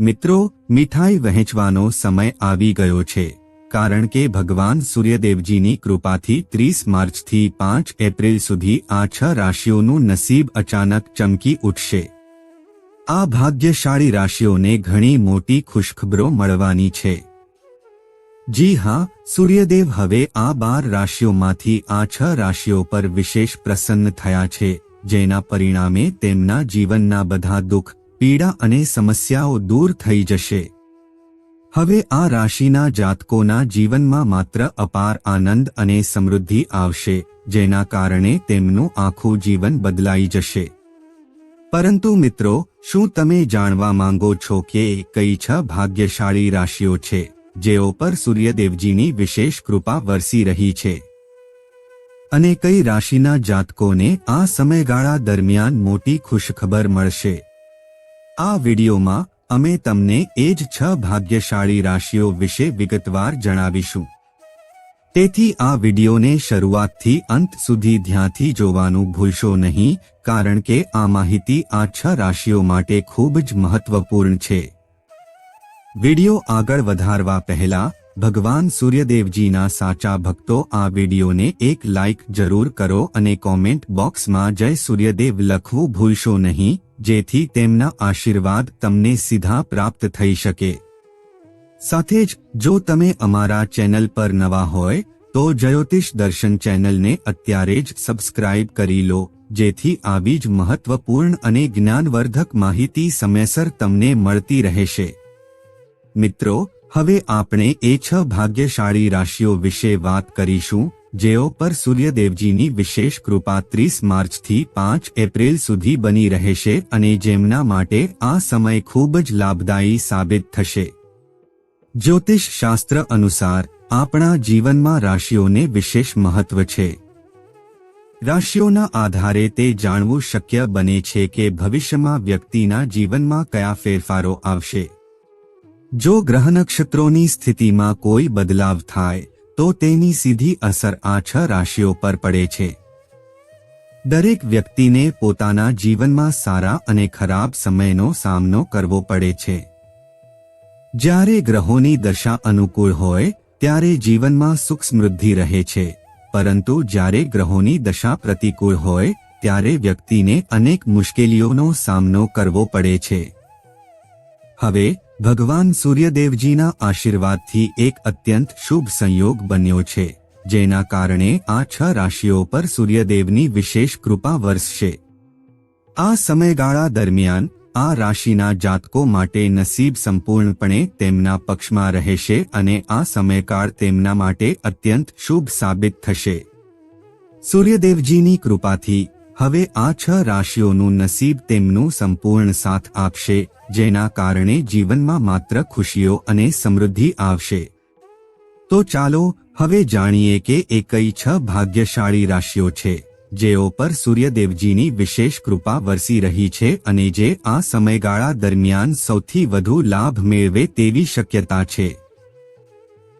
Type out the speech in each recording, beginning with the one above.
મિત્રો, મીઠાઈ વહેંચવાનો સમય આવી ગયો છે, કારણ કે ભગવાન સૂર્યદેવજીની કૃપાથી ત્રીસ માર્ચથી પાંચ એપ્રિલ સુધી આ છ રાશિઓનું નસીબ અચાનક ચમકી ઉઠશે. આ ભાગ્યશાળી રાશિઓને ઘણી મોટી ખુશખબરો મળવાની છે. જી હા, સૂર્યદેવ હવે આ બાર રાશિઓમાંથી આ છ રાશિઓ પર વિશેષ પ્રસન્ન થયા છે, જેના પરિણામે તેમના જીવનના બધા દુઃખ પીડા અને સમસ્યાઓ દૂર થઈ જશે. હવે આ રાશિના જાતકોના જીવનમાં માત્ર અપાર આનંદ અને સમૃદ્ધિ આવશે, જેના કારણે તેમનું આખું જીવન બદલાઈ જશે. પરંતુ મિત્રો, શું તમે જાણવા માંગો છો કે કઈ છ ભાગ્યશાળી રાશિઓ છે, જેઓ પર સૂર્યદેવજીની વિશેષ કૃપા વરસી રહી છે? અને કઈ રાશિના જાતકોને આ સમયગાળા દરમિયાન મોટી ખુશખબર મળશે? આ વિડીયોમાં અમે તમને એ જ છ ભાગ્યશાળી રાશિઓ વિશે વિગતવાર જણાવીશું. તેથી આ વિડીયોને શરૂઆતથી અંત સુધી ધ્યાનથી જોવાનું ભૂલશો નહીં, કારણ કે આ માહિતી આ છ રાશિઓ માટે ખૂબ જ મહત્વપૂર્ણ છે. વીડિયો આગળ વધારવા પહેલા, ભગવાન સૂર્યદેવજીના સાચા ભક્તો આ વિડીયોને એક લાઇક જરૂર કરો અને કોમેન્ટ બોક્સમાં જય સૂર્યદેવ લખવું ભૂલશો નહીં જેથી તેમના આશીર્વાદ તમને સીધા પ્રાપ્ત થઈ શકે. સાથે જ, જો તમે અમારા ચેનલ પર નવા હોય, તો જ્યોતિષ દર્શન ચેનલને અત્યારે જ સબસ્ક્રાઇબ કરી લો, જેથી આવી જ મહત્વપૂર્ણ અને જ્ઞાનવર્ધક માહિતી સમયસર તમને મળતી રહેશે. મિત્રો, હવે આપણે એ છ ભાગ્યશાળી રાશિઓ વિશે વાત કરીશું. જેઓ પર સૂર્યદેવજીની વિશેષ કૃપા ત્રીસ માર્ચથી પાંચ એપ્રિલ સુધી બની રહેશે અને જેમના માટે આ સમય ખૂબ જ લાભદાયી સાબિત થશે. જ્યોતિષ શાસ્ત્ર અનુસાર, આપણા જીવનમાં રાશિઓને વિશેષ મહત્વ છે. રાશિઓના આધારે તે જાણવું શક્ય બને છે કે ભવિષ્યમાં વ્યક્તિના જીવનમાં કયા ફેરફારો આવશે. જો ગ્રહ નક્ષત્રોની સ્થિતિમાં કોઈ બદલાવ થાય તો તેની સીધી અસર આ છ રાશિઓ પર પડે છે. દરેક વ્યક્તિને પોતાના જીવનમાં સારા અને ખરાબ સમયનો સામનો કરવો પડે છે. જ્યારે ગ્રહોની દશા અનુકૂળ હોય, ત્યારે જીવનમાં સુખ સમૃદ્ધિ રહે છે. પરંતુ જ્યારે ગ્રહોની દશા પ્રતિકૂળ હોય, ત્યારે વ્યક્તિને અનેક મુશ્કેલીઓનો સામનો કરવો પડે છે. હવે ભગવાન સૂર્યદેવજીના આશીર્વાદથી એક અત્યંત શુભ સંયોગ બન્યો છે, જેના કારણે આ છ રાશિઓ પર સૂર્યદેવની વિશેષ કૃપા વરસશે. આ સમયગાળા દરમિયાન, આ રાશિના જાતકો માટે નસીબ સંપૂર્ણપણે તેમના પક્ષમાં રહેશે અને આ સમયકાળ તેમના માટે અત્યંત શુભ સાબિત થશે. સૂર્યદેવજીની કૃપાથી હવે આ છ રાશિઓનું નસીબ તેમનું સંપૂર્ણ સાથ આપશે, જેના કારણે જીવનમાં માત્ર ખુશીઓ અને સમૃદ્ધિ આવશે. તો ચાલો, હવે જાણીએ કે એકઈ છ ભાગ્યશાળી રાશિઓ છે, જેઓ પર સૂર્યદેવજીની વિશેષ કૃપા વરસી રહી છે અને જે આ સમયગાળા દરમિયાન સૌથી વધુ લાભ મેળવે તેવી શક્યતા છે.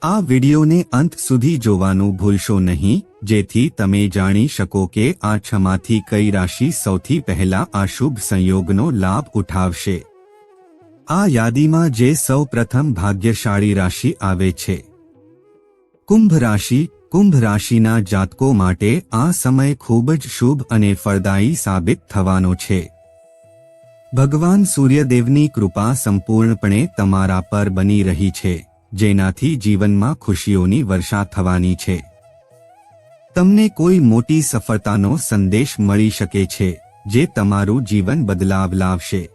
આ વિડીયોને અંત સુધી જોવાનું ભૂલશો નહીં. જેથી તમે જાણી શકો કે આ છમાંથી કઈ રાશિ સૌથી પહેલા આ શુભ સંયોગનો લાભ ઉઠાવશે. આ યાદીમાં જે સૌ પ્રથમ ભાગ્યશાળી રાશિ આવે છે. કુંભ રાશિ, કુંભ રાશિના જાતકો માટે આ સમય ખૂબ જ શુભ અને ફળદાયી સાબિત થવાનો છે. ભગવાન સૂર્યદેવની કૃપા સંપૂર્ણપણે તમારા પર બની રહી છે, જેનાથી જીવનમાં ખુશીઓની વર્ષા થવાની છે. તમને કોઈ મોટી સફળતાનો સંદેશ મળી શકે છે, જે તમારું જીવન બદલાવ લાવશે.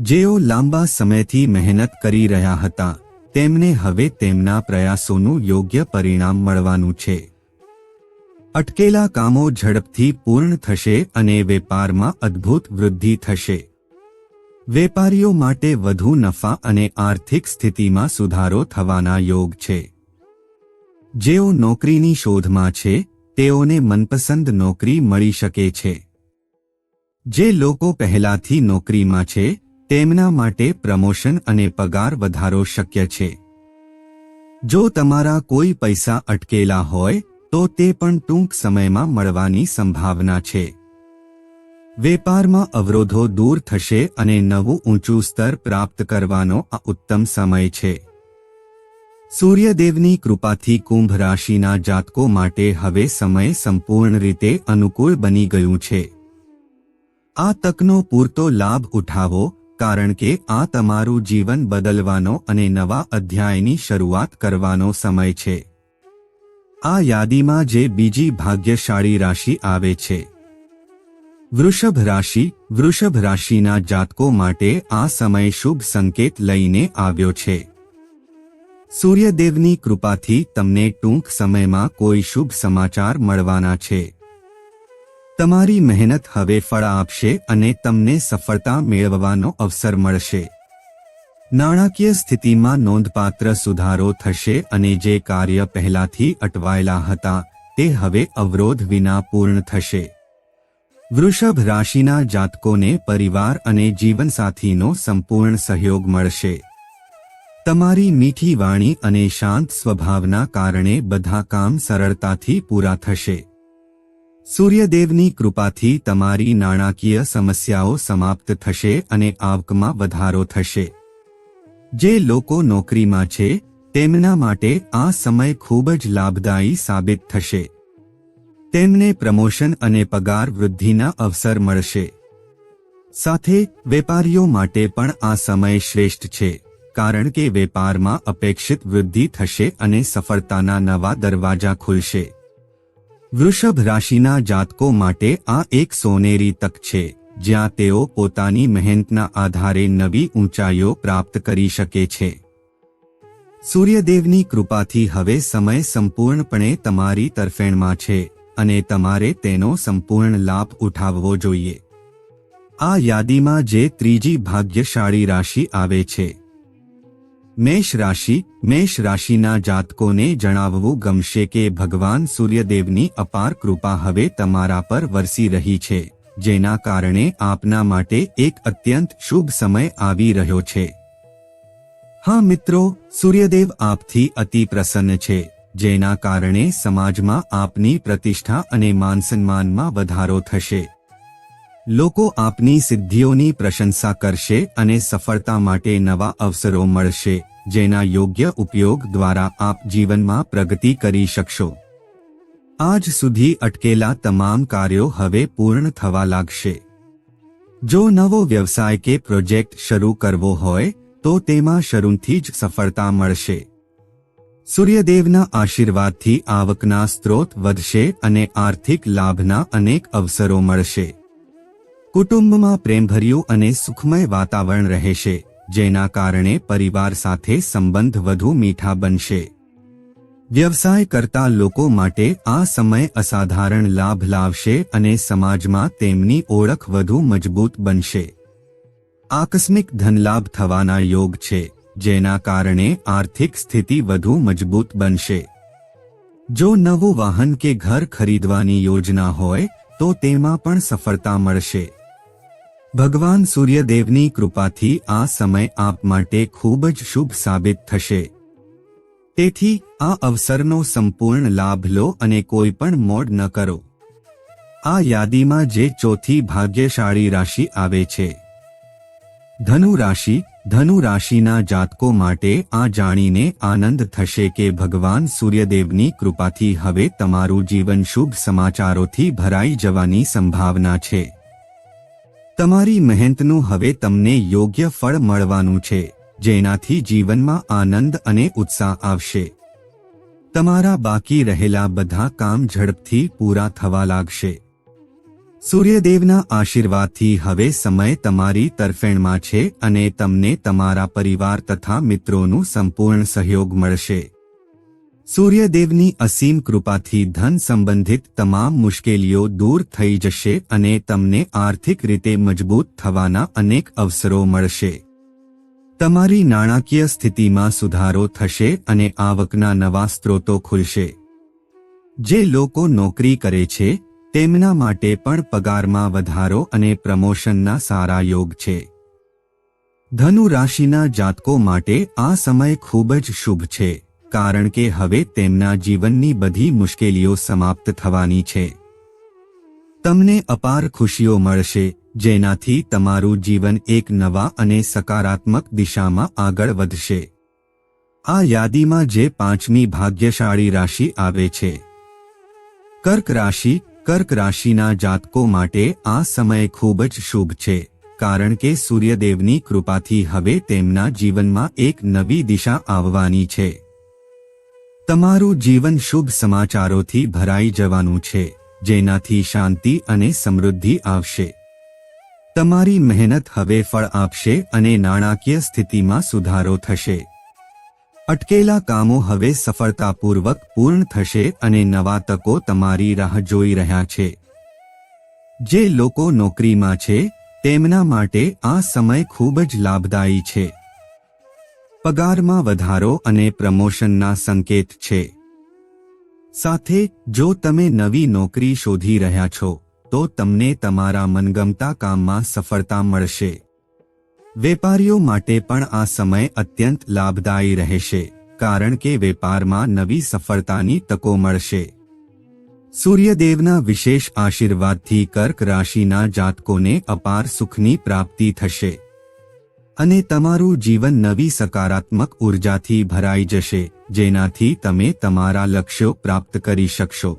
જેઓ લાંબા સમયથી મહેનત કરી રહ્યા હતા, તેમને હવે તેમના પ્રયાસોનું યોગ્ય પરિણામ મળવાનું છે. અટકેલા કામો ઝડપથી પૂર્ણ થશે અને વેપારમાં અદ્ભુત વૃદ્ધિ થશે. વેપારીઓ માટે વધુ નફા અને આર્થિક સ્થિતિમાં સુધારો થવાના યોગ છે. જેઓ નોકરીની શોધમાં છે, તેઓને મનપસંદ નોકરી મળી શકે છે. જે લોકો પહેલાથી નોકરીમાં છે, તેમના માટે પ્રમોશન અને પગાર વધારો શક્ય છે. જો તમારા કોઈ પૈસા અટકેલા હોય, તો તે પણ ટૂંક સમયમાં મળવાની સંભાવના છે. વેપારમાં અવરોધો દૂર થશે અને નવું ઊંચું સ્તર પ્રાપ્ત કરવાનો આ ઉત્તમ સમય છે. સૂર્યદેવની કૃપાથી કુંભ રાશિના જાતકો માટે હવે સમય સંપૂર્ણ રીતે અનુકૂળ બની ગયું છે. આ તકનો પૂરતો લાભ ઉઠાવો, કારણ કે આ તમારું જીવન બદલવાનો અને નવા અધ્યાયની શરૂઆત કરવાનો સમય છે. આ યાદીમાં જે બીજી ભાગ્યશાળી રાશિ આવે છે. વૃષભ રાશિ, વૃષભ રાશિના જાતકો માટે આ સમય શુભ સંકેત લઈને આવ્યો છે. સૂર્યદેવની કૃપાથી તમને ટૂંક સમયમાં કોઈ શુભ સમાચાર મળવાના છે. તમારી મહેનત હવે ફળ આપશે અને તમને સફળતા મેળવવાનો અવસર મળશે. નાણાકીય સ્થિતિમાં નોંધપાત્ર સુધારો થશે અને જે કાર્ય પહેલાથી અટવાયેલા હતા, તે હવે અવરોધ વિના પૂર્ણ થશે. વૃષભ રાશિના જાતકોને પરિવાર અને જીવનસાથીનો સંપૂર્ણ સહયોગ મળશે. તમારી મીઠી વાણી અને શાંત સ્વભાવના કારણે બધા કામ સરળતાથી પૂરા થશે. સૂર્યદેવની કૃપાથી તમારી નાણાકીય સમસ્યાઓ સમાપ્ત થશે અને આવકમાં વધારો થશે. જે લોકો નોકરીમાં છે, તેમના માટે આ સમય ખૂબ જ લાભદાયી સાબિત થશે. તેમને પ્રમોશન અને પગાર વૃદ્ધિના અવસર મળશે. સાથે વેપારીઓ માટે પણ આ સમય શ્રેષ્ઠ છે. કારણ કે વેપારમાં અપેક્ષિત વૃદ્ધિ થશે અને સફળતાના નવા દરવાજા ખુલશે. વૃષભ રાશિના જાતકો માટે આ એક સોનેરી તક છે, જ્યાં તેઓ પોતાની મહેનતના આધારે નવી ઊંચાઈઓ પ્રાપ્ત કરી શકે છે. સૂર્યદેવની કૃપાથી હવે સમય સંપૂર્ણપણે તમારી તરફેણમાં છે, અને તમારે તેનો સંપૂર્ણ લાભ ઉઠાવવો જોઈએ. આ યાદીમાં જે ત્રીજી ભાગ્યશાળી રાશિ આવે છે મેષ રાશિ, મેષ રાશિના જાતકોને જણાવવું ગમશે કે ભગવાન સૂર્યદેવની અપાર કૃપા હવે તમારા પર વરસી રહી છે, જેના કારણે આપના માટે એક અત્યંત શુભ સમય આવી રહ્યો છે. હા મિત્રો, સૂર્યદેવ આપથી અતિ પ્રસન્ન છે, જેના કારણે સમાજમાં આપની પ્રતિષ્ઠા અને માનસન્માનમાં વધારો થશે. લોકો આપની સિદ્ધિઓની પ્રશંસા કરશે અને સફળતા માટે નવા અવસરો મળશે, જેના યોગ્ય ઉપયોગ દ્વારા આપ જીવનમાં પ્રગતિ કરી શકશો. આજ સુધી અટકેલા તમામ કાર્યો હવે પૂર્ણ થવા લાગશે. જો નવો વ્યવસાય કે પ્રોજેક્ટ શરૂ કરવો હોય, તો તેમાં શરૂથી જ સફળતા મળશે. સૂર્યદેવના આશીર્વાદથી આવકના સ્ત્રોત વધશે અને આર્થિક લાભના અનેક અવસરો મળશે. કુટુંબમાં પ્રેમભર્યું અને સુખમય વાતાવરણ રહેશે, જેના કારણે પરિવાર સાથે સંબંધ વધુ મીઠા બનશે. વ્યવસાય કરતા લોકો માટે આ સમય અસાધારણ લાભ લાવશે અને સમાજમાં તેમની ઓળખ વધુ મજબૂત બનશે. આકસ્મિક ધનલાભ થવાના યોગ છે, જેના કારણે આર્થિક સ્થિતિ વધુ મજબૂત બનશે. જો નવું વાહન કે ઘર ખરીદવાની યોજના હોય, તો તેમાં પણ સફળતા મળશે. ભગવાન સૂર્યદેવની કૃપાથી આ સમય આપ માટે ખૂબ જ શુભ સાબિત થશે. તેથી, આ અવસરનો સંપૂર્ણ લાભ લો અને કોઈ પણ મોડ ન કરો. આ યાદીમાં જે ચોથી ભાગ્યશાળી રાશિ આવે છે. ધનુ રાશિ, ધનુ રાશિના જાતકો માટે આ જાણીને આનંદ થશે કે ભગવાન સૂર્યદેવની કૃપાથી હવે તમારું જીવન શુભ સમાચારોથી ભરાઈ જવાની સંભાવના છે. તમારી મહેનતનું હવે તમને યોગ્ય ફળ મળવાનું છે, જેનાથી જીવનમાં આનંદ અને ઉત્સાહ આવશે. તમારા બાકી રહેલા બધા કામ ઝડપથી પૂરા થવા લાગશે. સૂર્યદેવના આશીર્વાદથી હવે સમય તમારી તરફેણમાં છે અને તમને તમારા પરિવાર તથા મિત્રોનું સંપૂર્ણ સહયોગ મળશે. સૂર્યદેવની અસીમ કૃપાથી ધન સંબંધિત તમામ મુશ્કેલીઓ દૂર થઈ જશે અને તમને આર્થિક રીતે મજબૂત થવાના અનેક અવસરો મળશે. તમારી નાણાકીય સ્થિતિમાં સુધારો થશે અને આવકના નવા સ્ત્રોતો ખુલશે. જે લોકો નોકરી કરે છે, તેમના માટે પણ પગારમાં વધારો અને પ્રમોશનના સારા યોગ છે. ધનુ રાશિના જાતકો માટે આ સમય ખૂબ જ શુભ છે. કારણ કે હવે તેમના જીવનની બધી મુશ્કેલીઓ સમાપ્ત થવાની છે. તમને અપાર ખુશીઓ મળશે, જેનાથી તમારું જીવન એક નવા અને સકારાત્મક દિશામાં આગળ વધશે. આ યાદીમાં જે પાંચમી ભાગ્યશાળી રાશિ આવે છે. કર્ક રાશિ, કર્ક રાશિના જાતકો માટે આ સમય ખૂબ જ શુભ છે, કારણ કે સૂર્યદેવની કૃપાથી હવે તેમના જીવનમાં એક નવી દિશા આવવાની છે. તમારું જીવન શુભ સમાચારોથી ભરાઈ જવાનું છે, જેનાથી શાંતિ અને સમૃદ્ધિ આવશે. તમારી મહેનત હવે ફળ આપશે અને નાણાકીય સ્થિતિમાં સુધારો થશે. અટકેલા કામો હવે સફળતાપૂર્વક પૂર્ણ થશે અને નવા તકો તમારી રાહ જોઈ રહ્યા છે. જે લોકો નોકરીમાં છે, તેમના માટે આ સમય ખૂબ જ લાભદાયી છે. પગારમાં વધારો અને પ્રમોશનના સંકેત છે. સાથે, જો તમે નવી નોકરી શોધી રહ્યા છો, તો તમને તમારા મનગમતા કામમાં સફળતા મળશે. વેપારીઓ માટે પણ આ સમય અત્યંત લાભદાયી રહેશે, કારણ કે વેપારમાં નવી સફળતાની તકો મળશે. સૂર્યદેવના વિશેષ આશીર્વાદથી કર્ક રાશિના જાતકોને અપાર સુખની પ્રાપ્તિ થશે. અને તમારું જીવન નવી સકારાત્મક ઉર્જાથી ભરાઈ જશે, જેનાથી તમે તમારા લક્ષ્યો પ્રાપ્ત કરી શકશો.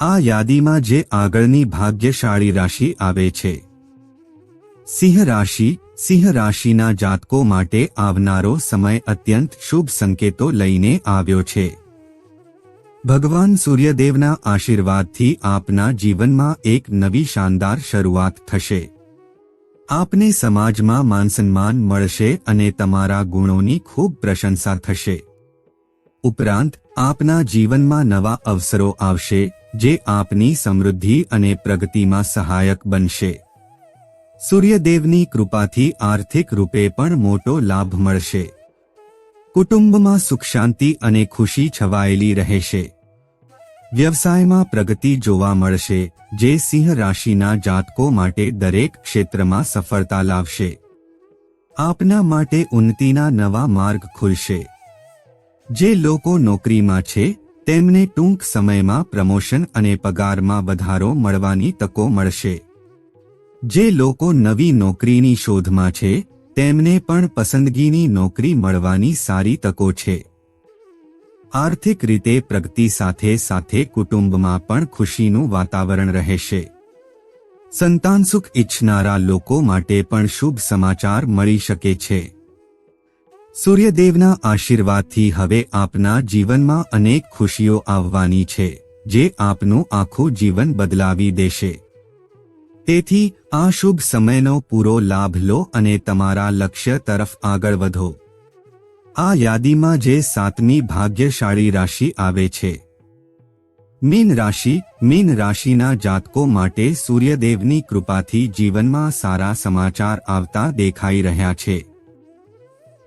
આ યાદીમાં જે આગળની ભાગ્યશાળી રાશિ આવે છે. સિંહ રાશિ, સિંહ રાશિના જાતકો માટે આવનારો સમય અત્યંત શુભ સંકેતો લઈને આવ્યો છે. ભગવાન સૂર્યદેવના આશીર્વાદથી આપના જીવનમાં એક નવી શાનદાર શરૂઆત થશે. આપને સમાજમાં માનસન્માન મળશે અને તમારા ગુણોની ખૂબ પ્રશંસા થશે. ઉપરાંત, આપના જીવનમાં નવા અવસરો આવશે, જે આપની સમૃદ્ધિ અને પ્રગતિમાં સહાયક બનશે. સૂર્યદેવની કૃપાથી આર્થિક રૂપે પણ મોટો લાભ મળશે. કુટુંબમાં સુખ શાંતિ અને ખુશી છવાયેલી રહેશે. વ્યવસાયમાં પ્રગતિ જોવા મળશે, જે સિંહ રાશિના જાતકો માટે દરેક ક્ષેત્રમાં સફળતા લાવશે. આપના માટે ઉન્નતિના નવા માર્ગ ખુલશે. જે લોકો નોકરીમાં છે, તેમને ટૂંક સમયમાં પ્રમોશન અને પગારમાં વધારો મળવાની તકો મળશે. જે લોકો નવી નોકરીની શોધમાં છે, તેમને પણ પસંદગીની નોકરી મળવાની સારી તકો છે. આર્થિક રીતે પ્રગતિ સાથે સાથે કુટુંબમાં પણ ખુશીનું વાતાવરણ રહેશે. સંતાન સુખ ઈચ્છનારા લોકો માટે પણ શુભ સમાચાર મળી શકે છે. સૂર્યદેવના આશીર્વાદથી હવે આપના જીવનમાં અનેક ખુશીઓ આવવાની છે, જે આપનું આખું જીવન બદલાવી દેશે. તેથી, આ શુભ સમયનો પૂરો લાભ લો અને તમારા લક્ષ્ય તરફ આગળ વધો. આ યાદીમાં જે સાતમી ભાગ્યશાળી રાશિ આવે છે. મીન રાશિ, મીન રાશિના જાતકો માટે સૂર્યદેવની કૃપાથી જીવનમાં સારા સમાચાર આવતા દેખાઈ રહ્યા છે.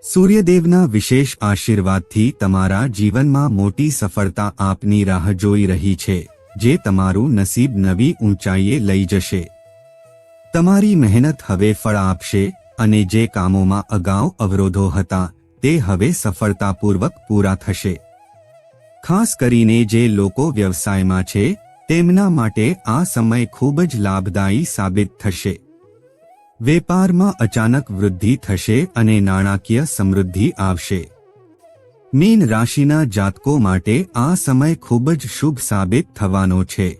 સૂર્યદેવના વિશેષ આશીર્વાદથી તમારા જીવનમાં મોટી સફળતા આપની રાહ જોઈ રહી છે, જે તમારું નસીબ નવી ઊંચાઈએ લઈ જશે. તમારી મહેનત હવે ફળ આપશે, અને જે કામોમાં અગાઉ અવરોધો હતા તે હવે સફળતાપૂર્વક પૂરા થશે. ખાસ કરીને જે લોકો વ્યવસાયમાં છે, તેમના માટે આ સમય ખૂબ જ લાભદાયી સાબિત થશે. વેપારમાં અચાનક વૃદ્ધિ થશે અને નાણાકીય સમૃદ્ધિ આવશે. મીન રાશિના જાતકો માટે આ સમય ખૂબ જ શુભ સાબિત થવાનો છે.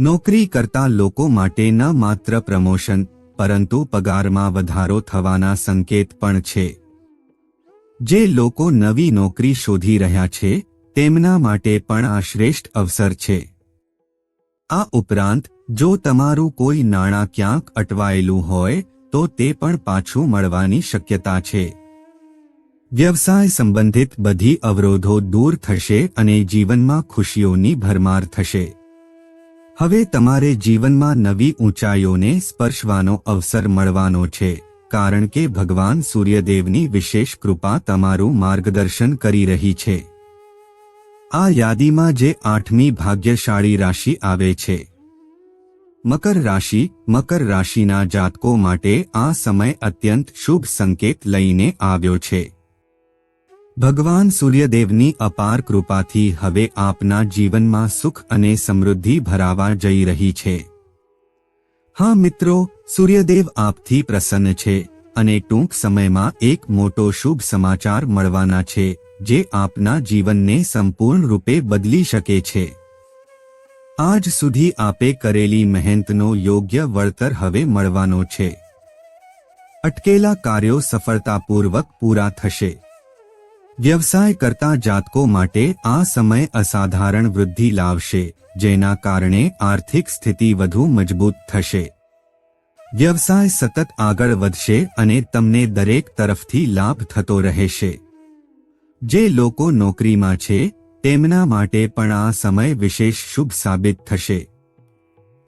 નોકરી કરતા લોકો માટે ન માત્ર પ્રમોશન, પરંતુ પગારમાં વધારો થવાના સંકેત પણ છે. જે લોકો નવી નોકરી શોધી રહ્યા છે, તેમના માટે પણ આ શ્રેષ્ઠ અવસર છે. આ ઉપરાંત, જો તમારું કોઈ નાણાં ક્યાંક અટવાયેલું હોય, તો તે પણ પાછું મળવાની શક્યતા છે. વ્યવસાય સંબંધિત બધી અવરોધો દૂર થશે અને જીવનમાં ખુશીઓની ભરમાર થશે. હવે તમારે જીવનમાં નવી ઊંચાઈઓને સ્પર્શવાનો અવસર મળવાનો છે. કારણ કે ભગવાન સૂર્યદેવની વિશેષ કૃપા તમારું માર્ગદર્શન કરી રહી છે. આ યાદીમાં જે આઠમી ભાગ્યશાળી રાશિ આવે છે. મકર રાશિ, મકર રાશિના જાતકો માટે આ સમય અત્યંત શુભ સંકેત લઈને આવ્યો છે. ભગવાન સૂર્યદેવની અપાર કૃપાથી હવે આપના જીવનમાં સુખ અને સમૃદ્ધિ ભરાવા જઈ રહી છે. હા મિત્રો, સૂર્યદેવ આપથી પ્રસન્ન છે અને ટૂંક સમયમાં એક મોટો શુભ સમાચાર મળવાના છે, જે આપના જીવનને સંપૂર્ણ રૂપે બદલી શકે છે. આજ સુધી આપે કરેલી મહેનતનો યોગ્ય વળતર હવે મળવાનો છે. અટકેલા કાર્યો સફળતાપૂર્વક પૂરા થશે. વ્યવસાય કરતા જાતકો માટે આ સમય અસાધારણ વૃદ્ધિ લાવશે. જેના કારણે આર્થિક સ્થિતિ વધુ મજબૂત થશે. વ્યવસાય સતત આગળ વધશે અને તમને દરેક તરફથી લાભ થતો રહેશે. જે લોકો નોકરીમાં છે, તેમના માટે પણ આ સમય વિશેષ શુભ સાબિત થશે.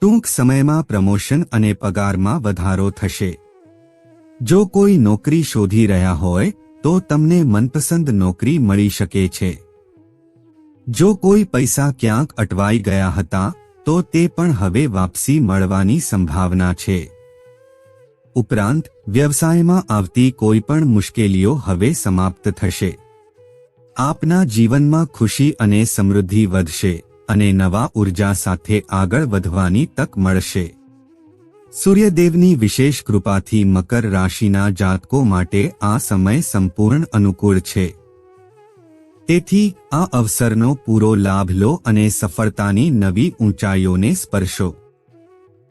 ટૂંક સમયમાં પ્રમોશન અને પગારમાં વધારો થશે. જો કોઈ નોકરી શોધી રહ્યા હોય, તો તમને મનપસંદ નોકરી મળી શકે છે. જો કોઈ પૈસા ક્યાંક અટવાઈ ગયા હતા, તો તે પણ હવે વાપસી મળવાની સંભાવના છે. ઉપરાંત, વ્યવસાયમાં આવતી કોઈ પણ મુશ્કેલીઓ હવે સમાપ્ત થશે. આપના જીવનમાં ખુશી અને સમૃદ્ધિ વધશે અને નવા ઊર્જા સાથે આગળ વધવાની તક મળશે. સૂર્યદેવની વિશેષ કૃપાથી મકર રાશિના જાતકો માટે આ સમય સંપૂર્ણ અનુકૂળ છે. તેથી આ અવસરનો પૂરો લાભ લો અને સફળતાની નવી ઊંચાઈઓને સ્પર્શો.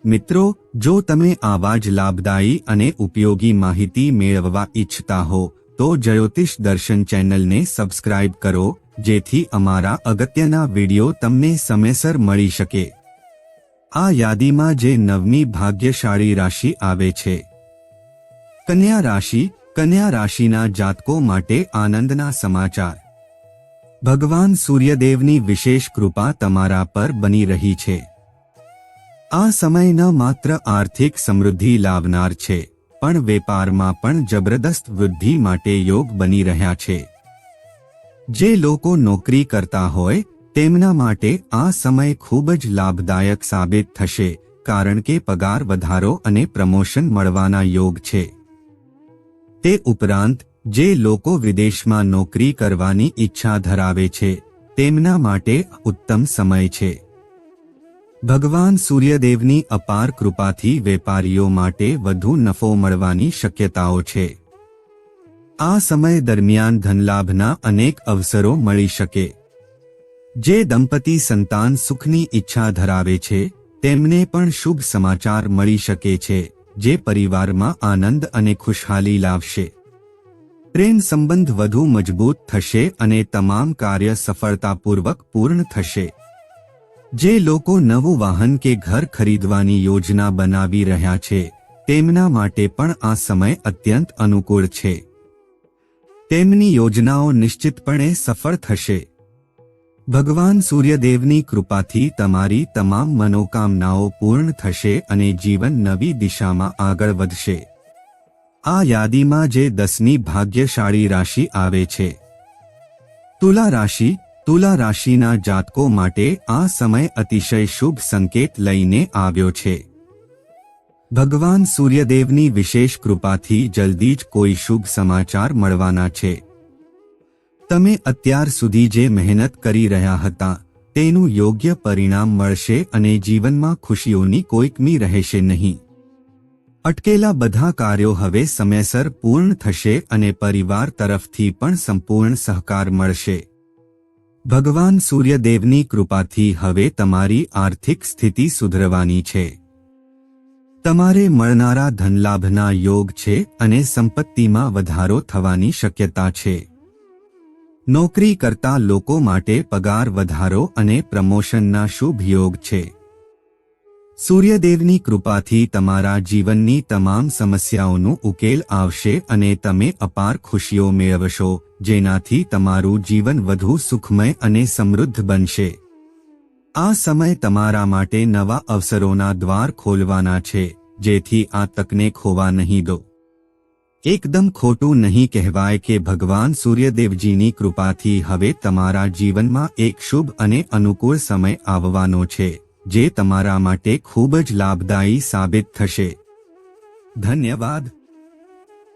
મિત્રો, જો તમે આવા જ લાભદાયી અને ઉપયોગી માહિતી મેળવવા ઈચ્છતા હો, તો જ્યોતિષ દર્શન ચેનલને સબસ્ક્રાઇબ કરો, જેથી અમારા અગત્યના વિડિયો તમને સમયસર મળી શકે. આ યાદીમાં જે નવમી ભાગ્યશાળી રાશિ આવે છે. કન્યા રાશિ, કન્યા રાશિના જાતકો માટે આનંદના સમાચાર. ભગવાન સૂર્યદેવની વિશેષ કૃપા તમારા પર બની રહી છે. આ સમય ન માત્ર આર્થિક સમૃદ્ધિ લાવનાર છે, પણ વેપારમાં પણ જબરદસ્ત વૃદ્ધિ માટે યોગ બની રહ્યા છે. જે લોકો નોકરી કરતા હોય, તેમના માટે આ સમય ખૂબ જ લાભદાયક સાબિત થશે, કારણ કે પગાર વધારો અને પ્રમોશન મળવાના યોગ છે. તે ઉપરાંત જે લોકો વિદેશમાં નોકરી કરવાની ઈચ્છા ધરાવે છે, તેમના માટે ઉત્તમ સમય છે. ભગવાન સૂર્યદેવની અપાર કૃપાથી વેપારીઓ માટે વધુ નફો મળવાની શક્યતાઓ છે. આ સમય દરમિયાન ધનલાભના અનેક અવસરો મળી શકે. જે દંપતી સંતાન સુખની ઈચ્છા ધરાવે છે, તેમને પણ શુભ સમાચાર મળી શકે છે, જે પરિવારમાં આનંદ અને ખુશહાલી લાવશે. પ્રેમ સંબંધ વધુ મજબૂત થશે અને તમામ કાર્ય સફળતાપૂર્વક પૂર્ણ થશે. જે લોકો નવું વાહન કે ઘર ખરીદવાની યોજના બનાવી રહ્યા છે, તેમના માટે પણ આ સમય અત્યંત અનુકૂળ છે. તેમની યોજનાઓ નિશ્ચિતપણે સફળ થશે. ભગવાન સૂર્યદેવની કૃપાથી તમારી તમામ મનોકામનાઓ પૂર્ણ થશે અને જીવન નવી દિશામાં આગળ વધશે. આ યાદીમાં જે દસમી ભાગ્યશાળી રાશિ આવે છે. તુલા રાશિ, તુલા રાશિના જાતકો માટે આ સમય અતિશય શુભ સંકેત લઈને આવ્યો છે. ભગવાન સૂર્યદેવની વિશેષ કૃપાથી જલ્દી જ કોઈ શુભ સમાચાર મળવાના છે. તમે અત્યાર સુધી જે મહેનત કરી રહ્યા હતા, તેનું યોગ્ય પરિણામ મળશે અને જીવનમાં ખુશીઓની કોઈકમી રહેશે નહીં. અટકેલા બધા કાર્યો હવે સમયસર પૂર્ણ થશે અને પરિવાર તરફથી પણ સંપૂર્ણ સહકાર મળશે. ભગવાન સૂર્યદેવની કૃપાથી હવે તમારી આર્થિક સ્થિતિ સુધરવાની છે. તમારે મળનારા ધનલાભના યોગ છે અને સંપત્તિમાં વધારો થવાની શક્યતા છે. નોકરી કરતા લોકો માટે પગાર વધારો અને પ્રમોશનના શુભ યોગ છે. સૂર્યદેવની કૃપાથી તમારા જીવનની તમામ સમસ્યાઓનું ઉકેલ આવશે અને તમે અપાર ખુશીઓ મેળવશો, જેનાથી તમારું જીવન વધુ સુખમય અને સમૃદ્ધ બનશે. આ સમય તમારા માટે નવા અવસરોના દ્વાર ખોલવાના છે, જેથી આ તકને ખોવા નહીં દો. એકદમ ખોટું નહીં કહેવાય કે ભગવાન સૂર્યદેવજીની કૃપાથી હવે તમારા જીવનમાં એક શુભ અને અનુકૂળ સમય આવવાનો છે. જે તમારા માટે ખૂબ જ લાભદાયી સાબિત થશે. ધન્યવાદ.